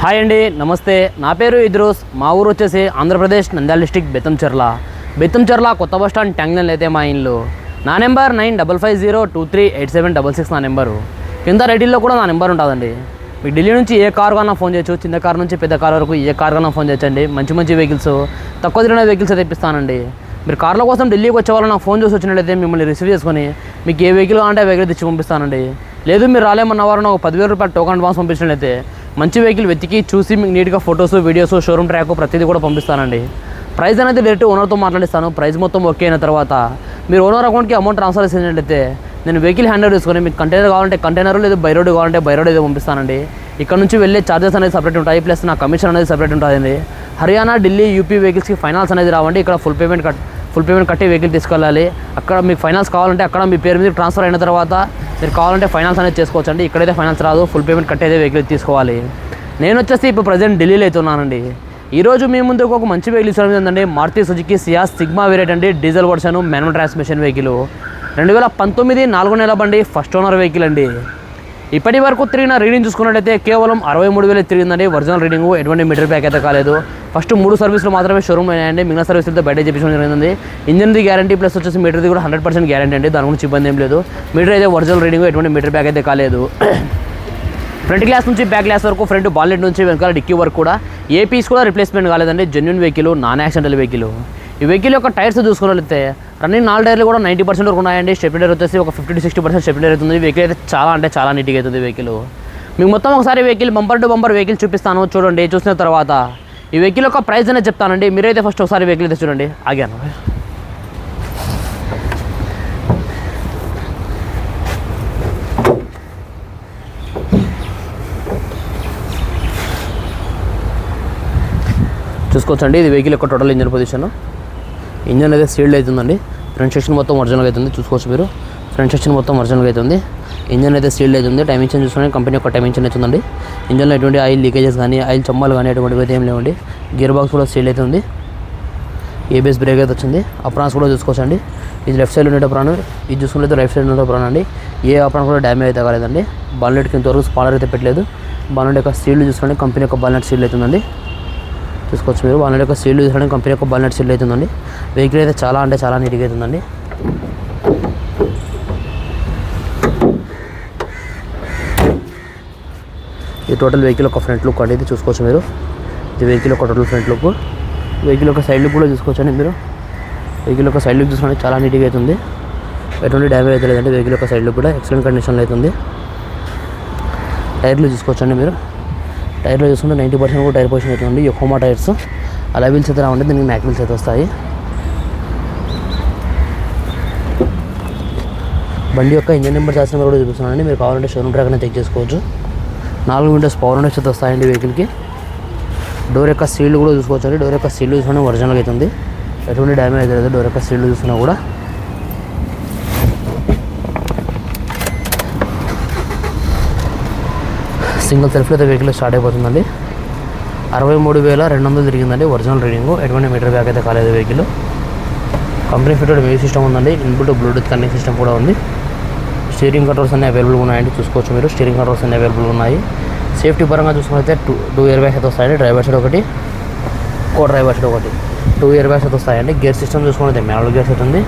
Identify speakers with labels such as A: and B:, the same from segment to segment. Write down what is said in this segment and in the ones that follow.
A: Hi అండి నమస్తే. నా పేరు ఇద్రూస్. మా ఊరు వచ్చేసి ఆంధ్రప్రదేశ్ నంద్యాల డిస్టిక్ బెత్తంచెర్ల బెత్తంచెర్ల కొత్త బస్ స్టాండ్ ట్యాంగ్లన్ అయితే మా ఇల్లు. నా number nine double five zero two three eight seven double six నా నెంబరు. కింద రెడీలో కూడా నా నెంబర్ ఉంటుందండి. మీకు ఢిల్లీ నుంచి ఏ కార్ కన్నా ఫోన్ చేయొచ్చు చిన్న కార్ నుంచి పెద్ద కార్ వరకు ఏ కార్ కన్నా ఫోన్ చేయొచ్చండి. మంచి మంచి వెహికల్స్ తక్కువ తిరిగిన వెహికల్స్ అయితే మీరు కార్ల కోసం ఢిల్లీకి వచ్చే వాళ్ళు నాకు ఫోన్ చేసి వచ్చినట్లయితే మిమ్మల్ని రిసీవ్ చేసుకొని మీకు ఏ వెహికల్ కావాలంటే ఆ వెహికల్ తెచ్చి పంపిస్తానండి. లేదు మీరు రాలేమన్న వారు నాకు పదివేల రూపాయలు టోకన్ అడ్వాన్స్ పంపించినట్లయితే మంచి వెహికల్ వెతికి చూసి మీకు నీట్గా ఫొటోస్ వీడియోస్ షోరూమ్ ట్రాక్ ప్రతిదీ కూడా పంపిస్తానండి. ప్రైస్ అనేది డైరెక్ట్ ఓనర్తో మాట్లాడిస్తాను. ప్రైస్ మొత్తం ఓకే అయిన తర్వాత మీరు ఓనర్ అకౌంట్కి అమౌంట్ ట్రాన్స్ఫర్ చేసినట్లయితే నేను వెహికల్ హ్యాండ్ తీసుకొని చేసుకొని మీకు కంటైనర్ కావాలంటే కంటైనర్ లేదు బై రోడ్ కావాలంటే బై రోడ్ ఏదో పంపిస్తానండి. ఇక్కడ నుంచి వెళ్ళే చార్జెస్ అనేది సపరేట్ ఉంటాయి ప్లస్ నా కమిషన్ అనేది సపరేట్ ఉంటుంది హర్యానా ఢిల్లీ యూపీ వెహికల్స్కి ఫైనాన్స్ అనేది రావండి. ఇక్కడ ఫుల్ పేమెంట్ కట్ ఫుల్ పేమెంట్ కట్టి వెహికల్ తీసుకెళ్ళాలి. అక్కడ మీకు ఫైనాన్స్ కావాలంటే అక్కడ మీ పేరు మీద ట్రాన్స్ఫర్ అయిన తర్వాత మీరు కావాలంటే ఫైనాన్స్ అనేది చేసుకోవచ్చు అండి ఇక్కడైతే ఫైనాన్స్ రాదు. ఫుల్ పేమెంట్ కట్టేదే వెహికల్ తీసుకోవాలి. నేను వచ్చేసి ఇప్పుడు ప్రజెంట్ ఢిల్లీలో అయితే ఉన్నానండి ఈరోజు మీ ముందుకు ఒక మంచి వెహికల్ ఇచ్చడం ఏంటంటే Maruti Suzuki Ciaz Sigma variant అండి. Diesel version manual transmission vehicle. రెండు వేల పంతొమ్మిది నాలుగు నెల బండి ఫస్ట్ ఓనర్ వెహికల్ అండి. ఇప్పటి వరకు తిరిగిన రీడింగ్ చూసుకున్నట్టయితే కేవలం అరవై మూడు వేలు తిరిగిందండి. ఒరిజినల్ రీడింగ్ ఎటువంటి మీటర్ ప్యాక్ అయితే కాలేదు. ఫస్ట్ మూడు సర్వీసులు మాత్రమే షోరూమ్ అయినాయండి మిగతా సర్వీసులతో బయట చేపించడం జరిగింది ఇంజన్ది గ్యారంటీ ప్లస్ వచ్చేసి మీటర్ది కూడా హండ్రెడ్ పర్సెంట్ గ్యారంటీ అండి. దాని గురించి ఇబ్బంది ఏం లేదు. మీటర్ అయితే ఒరిజినల్ రీడింగ్ ఎటువంటి మీటర్ ప్యాక్ అయితే కాలేదు. ఫ్రంట్ గ్లాస్ నుంచి బ్యాక్ గ్లాస్ వరకు ఫ్రంట్ బాల్లెట్ నుంచి వెనకాల డిక్కీ వరకు కూడా. ఏ పీస్ కూడా రిప్లేస్మెంట్ కాలేదండి. Genuine vehicle non accidental vehicle ఈ వెహికల్ యొక్క టైర్స్ చూసుకున్నట్లయితే రన్నింగ్ నాలుగు టైర్లు కూడా నైంటీ పర్సెంట్ వరకు ఉన్నాయండి. స్టెప్డర్ వచ్చేసి ఒక fifty to sixty percent step tyre అవుతుంది. వెహికల్ అయితే చాలా అంటే చాలా నీట్గా అవుతుంది వెహికల్ మీకు మొత్తం ఒకసారి vehicle bumper to bumper vehicle చూపిస్తాను. చూడండి చూసిన తర్వాత. ఈ వెహికల్ యొక్క ప్రైస్ అనేది చెప్తానండి. మీరైతే ఫస్ట్ ఒకసారి వెహికల్ అయితే చూడండి. ఆగాను చూసుకోవచ్చండి. ఇది వెహికల్ యొక్క టోటల్ ఇంజన్ పొజిషన్ ఇంజన్ అయితే సీల్డ్ అవుతుందండి ఫ్రంట్ సెక్షన్ మొత్తం ఒరిజినల్గా అవుతుంది చూసుకోవచ్చు మీరు. ఫ్రంట్ సెక్షన్ మొత్తం ఒరిజినల్గా అవుతుంది ఇంజన్ అయితే సీల్డ్ అవుతుంది టైం చూసుకుని కంపెనీ యొక్క టైం అవుతుందండి. ఇంజన్లో ఎటువంటి ఆయిల్ లీకేజెస్ కానీ ఆయిల్ చమ్మాలు కానీ ఎటువంటివి అయితే ఏం లేవండి. గియర్ బాక్స్ కూడా సీల్డ్ అవుతుంది ఏబిఎస్ బ్రేక్ అయితే వచ్చింది. అప్రాన్స్ కూడా చూసుకోవచ్చండి. ఇది లెఫ్ట్ సైడ్ ఉండే ప్రాణం ఇది చూసుకుంటే రైట్ సైడ్ ఉండే ప్రాణం అండి. ఏ అప్రాన్ కూడా డ్యామేజ్ అయితే కాలేదండి. బాలెట్కి ఇంతవరకు స్పాలర్ అయితే పెట్టలేదు. బాలెట్ యొక్క సీల్డ్ చూసుకోండి కంపెనీ యొక్క బాలెట్ సీల్డ్ అవుతుందండి. చూసుకోవచ్చు మీరు. బాలెట్ యొక్క సీల్ చూసుకోండి కంపెనీ యొక్క బాలెట్ సీల్ అవుతుందండి వెహికల్ అయితే చాలా అంటే చాలా నీట్గా అవుతుందండి ఈ టోటల్ వెహికల్ ఒక ఫ్రంట్ లుక్ అనేది చూసుకోవచ్చు మీరు. ఇది వెహికల్ ఒక టోటల్ ఫ్రంట్ లుక్ వెహికల్ ఒక సైడ్ లుక్ కూడా చూసుకోవచ్చండి మీరు. వెహికల్ ఒక సైడ్ లుక్ చూసుకోండి చాలా నీట్గా అవుతుంది ఎటువంటి డ్యామేజ్ అయితే లేదంటే వెహికల్ ఒక సైడ్ లుక్ కూడా ఎక్సలెంట్ కండిషన్లో అవుతుంది టైర్లు చూసుకోవచ్చండి మీరు. టైర్లో చూసుకుంటే నైంటీ పర్సెంట్ కూడా టైర్ పొజిషన్ అవుతుంది ఎక్కువ టైర్స్. అలా వీల్స్ అయితే రావండి దీనికి మ్యాక్ వీల్స్ అయితే వస్తాయి. బండి యొక్క ఇంజన్ నెంబర్ చేసిన కూడా చూపిస్తున్నానండి. మీరు కావాలంటే షోరూమ్ ట్రాక్ అనేది చెక్ చేసుకోవచ్చు. నాలుగు విండోస్ పవర్ విండోస్ అయితే వస్తాయండి వెహికల్కి డోర్ యొక్క సీల్ కూడా చూసుకోవచ్చు డోర్ యొక్క సీల్ చూసుకుని ఒరిజినల్గా అవుతుంది ఎటువంటి డ్యామేజ్ అయితే లేదు. డోర్ యొక్క సీల్ చూసుకున్నా కూడా. సింగిల్ సెల్ఫ్లో అయితే వెహికల్ స్టార్ట్ అయిపోతుందండి. అరవై మూడు వేల రెండు వందలు తిరిగిందండి ఒరిజినల్ రీడింగ్. ఎటువంటి మీటర్ బ్యాక్ అయితే కాలేదు vehicle. Company fitted music system ఉందండి. ఇన్పుట్ బ్లూటూత్ కనెక్ట్ సిస్టమ్ కూడా ఉంది. స్టీరింగ్ కంట్రోల్స్ అన్ని అవైలబుల్ ఉన్నాయండి. చూసుకోవచ్చు మీరు. స్టీరింగ్ కంట్రోల్స్ అన్ని అవైలబుల్ ఉన్నాయి. సేఫ్టీ పరంగా చూసుకుంటే టూ టూ ఇయర్ బ్యాగ్స్ అయితే వస్తాయండి. డ్రైవర్ సైడ్ ఒకటి కో డ్రైవర్ సైడ్ ఒకటి. టూ ఇయర్ బ్యాగ్స్ అయితే వస్తాయండి. గేర్ సిస్టమ్ చూసుకుంటే మ్యానువల్ గేర్స్ అయితే ఉంది.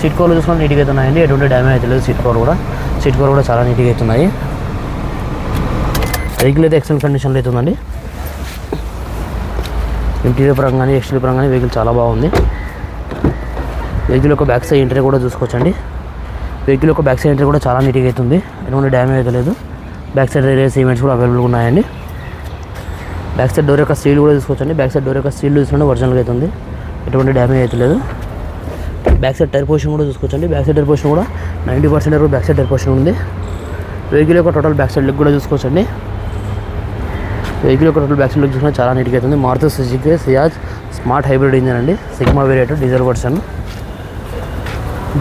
A: సీట్ కవర్లు చూసుకుంటే నీట్గా అయితే ఉన్నాయండి. ఎటువంటి డ్యామేజ్ అయితే లేదు. సీట్ కవర్ కూడా. సీట్ కవర్ కూడా చాలా నీట్గా అవుతున్నాయి వెహికల్ అయితే ఎక్సలెంట్ కండిషన్లో అవుతుందండి ఇంటీరియర్ పరంగా కానీ ఎక్స్టీరియర్ పరంగా కానీ వెహికల్ చాలా బాగుంది. వెహికల్ యొక్క బ్యాక్ సైడ్ ఎంట్రీ కూడా చూసుకోవచ్చండి. వెహికల్ యొక్క బ్యాక్ సైడ్ ఎంట్రీ కూడా చాలా నీట్గా అవుతుంది ఎటువంటి డ్యామేజ్ అయితే లేదు. బ్యాక్ సైడ్ ఏరియాస్ ఈవెంట్స్ కూడా అవైలబుల్గా ఉన్నాయండి. బ్యాక్ సైడ్ డోర్ యొక్క సీల్ కూడా చూసుకోవచ్చండి. బ్యాక్ సైడ్ డోర్ యొక్క సీల్ చూసుకుంటే ఒరిజినల్గా అవుతుంది ఎటువంటి డ్యామేజ్ అయితే లేదు. బ్యాక్ సైడ్ టైర్ పొజిషన్ కూడా చూసుకోవచ్చండి. బ్యాక్ సైడ్ టైర్ పొజిషన్ కూడా నైంటీ పర్సెంట్ వరకు బ్యాక్ సైడ్ టైర్ పొజిషన్ ఉంది. వెహికల్ యొక్క టోటల్ బ్యాక్ సైడ్ లుక్ కూడా చూసుకోవచ్చండి. వెహికల్ యొక్క టోటల్ బ్యాక్ సైడ్ చూసినా చూసుకుంటే చాలా నీట్గా అవుతుంది Maruti Suzuki Ciaz smart hybrid engine అండి. Sigma variant diesel version.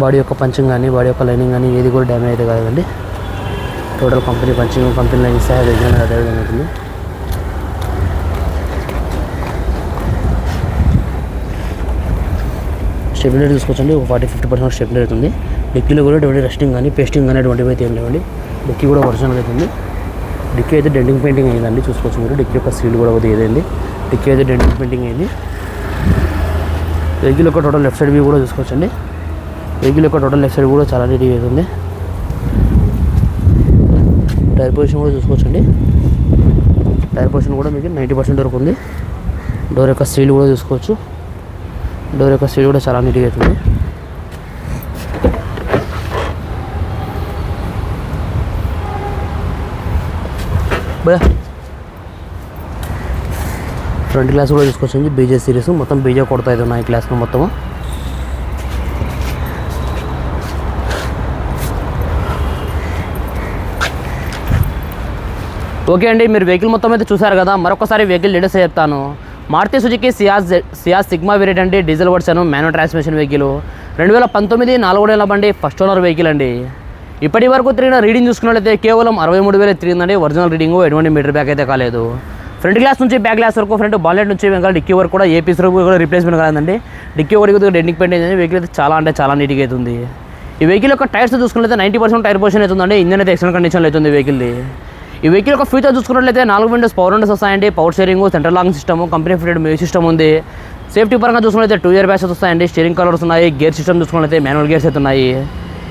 A: Body యొక్క పంచింగ్ కానీ బాడీ యొక్క లైనింగ్ కానీ ఏది కూడా డ్యామేజ్ అయితే కాదండి total company punching company lining సహాయ ఇంజన్ అదేవిధంగా అవుతుంది స్టెబిలిటీ తీసుకొచ్చండి ఒక ఫార్టీ ఫిఫ్టీ పర్సెంట్ స్టెబిలిటీ అవుతుంది డిక్కీలో కూడా ఎటువంటి రెస్టింగ్ కానీ పేస్టింగ్ కానీ అటువంటివి అయితే ఏం లేవండి. డిక్కీ కూడా ఒరిజినల్ అవుతుంది డిక్కీ అయితే డెంటింగ్ పెయింటింగ్ అయిందండి చూసుకోవచ్చు మీరు. డిక్కీ యొక్క సీల్ కూడా కొద్దిగా ఏదైంది. డిక్కీ అయితే డెంటింగ్ పెయింటింగ్ అయింది. వెహికల్ యొక్క టోటల్ లెఫ్ట్ సైడ్ వ్యూ కూడా చూసుకోవచ్చండి. వెహికల్ యొక్క టోటల్ లెఫ్ట్ సైడ్ కూడా చాలా నీట్గా అవుతుంది టైర్ పొజిషన్ కూడా చూసుకోవచ్చండి. టైర్ పొజిషన్ కూడా మీకు నైంటీ పర్సెంట్ వరకు ఉంది. డోర్ యొక్క సీల్ కూడా చూసుకోవచ్చు. డోర్ యొక్క సీల్ కూడా చాలా నీట్గా అవుతుంది భయ ఫ్రంట్ గ్లాస్ కూడా తీసుకొచ్చింది బీజే సిరీస్ మొత్తం బీజే కొడతాయి ఉన్నాయి ఈ క్లాస్లో మొత్తము. ఓకే అండి మీరు వెహికల్ మొత్తం అయితే చూసారు కదా. మరొకసారి వెహికల్ డీటెయిల్స్ చెప్తాను. Maruti Suzuki Ciaz Ciaz sigma variant అండి diesel version manual transmission vehicle రెండు వేల పంతొమ్మిది నాలుగు నెలల బండి ఫస్ట్ ఓనర్ వెహికల్ అండి. ఇప్పటి వరకు తిరిగిన రీడింగ్ చూసుకున్నట్లయితే కేవలం అరవై మూడు వేలు తిరిగిందండి. ఒరిజినల్ రీడింగ్ ఎటువంటి మీటర్ బ్యాక్ అయితే కాలేదు. ఫ్రంట్ గ్లాస్ నుంచి బ్యాక్ గ్లాస్ వరకు ఫ్రంట్ బాలెట్ నుంచి వెనకాల డిక్కీ వరకు కూడా ఏ పీస్ వరకు కూడా రీప్లేస్మెంట్ కాలేదండి. డిక్కీ వరకు కొద్దిగా డెంటింగ్ పెయింట్ అయింది. వెహికల్ అయితే చాలా అంటే చాలా నీట్గా అవుతుంది. ఈ వెహికల్ యొక్క టైర్స్ చూసుకున్నట్లయితే నైంటీ పర్సెంట్ టైర్ పొజిషన్ అవుతుందండి. ఇంజన్ అయితే ఎక్సలెంట్ కండిషన్లో అవుతుంది వెహికల్ది ఈ వెహికల్ యొక్క ఫ్యూచర్ చూసుకున్నట్లయితే నాలుగు విండోస్ పవర్ విండోస్ వస్తాయండి. Power sharing central long system company fitted music system ఉంది. సేఫ్టీ పరంగా చూసుకున్నట్లయితే టూ ఇయర్ బ్యాచెస్ వస్తాయండి. స్టీరింగ్ కలర్స్ ఉన్నాయి. గేర్ సిస్టమ్ చూసుకున్నట్లయితే మాన్యువల్ గేర్స్ అయితే ఉన్నాయి.